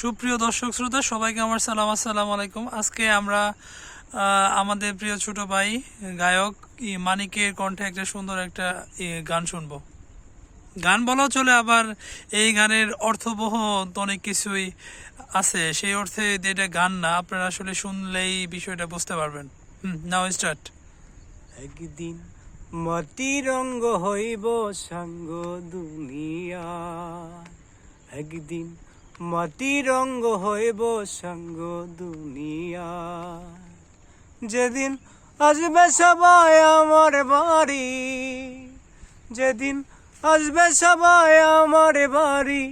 সুপ্রিয় দর্শক শ্রোতা, সবাইকে আমার সালাম, আসসালামু আলাইকুম। আজকে আমরা আমাদের প্রিয় ছোট ভাই, গায়ক মানিকের কণ্ঠে একটা সুন্দর একটা গান শুনব। গান বলাও চলে, আবার এই গানের অর্থবহ অনেক কিছুই আছে। সেই অর্থে এটা গান না, আপনারা আসলে শুনলেই বিষয়টা বুঝতে পারবেন। Hmm, now start. একদিন মাটি রঙ্গ হইব সাঙ্গ দুনিয়া। একদিন মাটি রঙ্গ হইব সাঙ্গ দুনিয়া। যেদিন আসবে সবাই আমার বাড়ি, যেদিন আসবে সবাই আমার বাড়ি,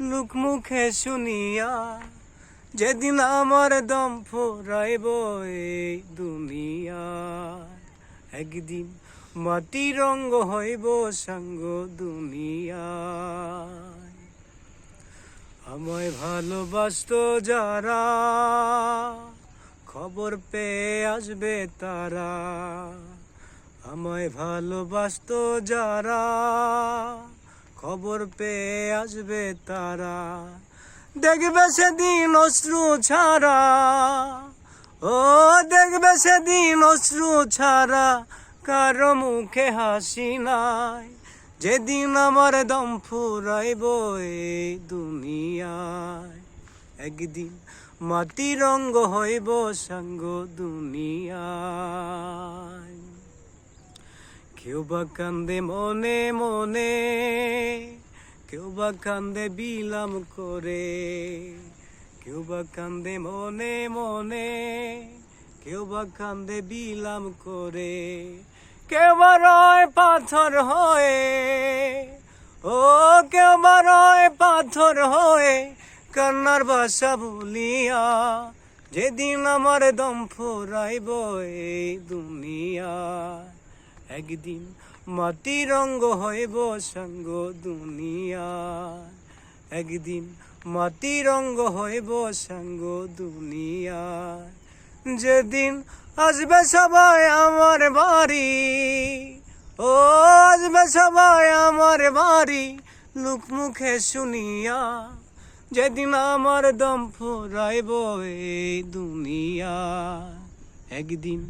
লুক মুখে শুনিয়া যেদিন আমার দম ফুরাইব এই দুনিয়া। একদিন মাটি রঙ্গ হইব সাঙ্গ দুনিয়া। আমায় ভালোবাসত যারা, খবর পেয়ে আসবে তারা। আমায় ভালোবাসত যারা, খবর পেয়ে আসবে তারা। দেখবে সেদিন অশ্রু ছাড়া, ও দেখবে সেদিন অশ্রু ছাড়া, কারও মুখে হাসি নাই। যেদিন আমার দম ফুরাইব এই দুনিয়ায়, একদিন মাটি রঙ্গ হইব সঙ্গ দুনিয়ায়। কেউ বা কান্দে মনে মনে, কেউ বা কান্দে বিলাম করে, কেউ বা কান্দে মনে মনে, কেউ বা কান্দে বিলাম করে। কেউ বা রয় পাথর হয়ে ও কেউ বা রয় পাথর হয়ে, কান্নার বাসা ভুলিয়া যেদিন আমার দম ফুরাইব এই দুনিয়া। একদিন মাটি রঙ্গ হইব সঙ্গ দুনিয়া। একদিন মাটি রঙ্গ হইব সঙ্গ দুনিয়া। যেদিন আসবে সবাই আমার বাড়ি, ও আসবে সবাই আমার বাড়ি, লুক মুখে শুনিয়া যেদিন আমার দম ফুরাইব এই দুনিয়া। একদিন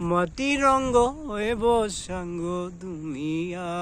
মাটি রঙ্গ হইব সঙ্গ দুনিয়া।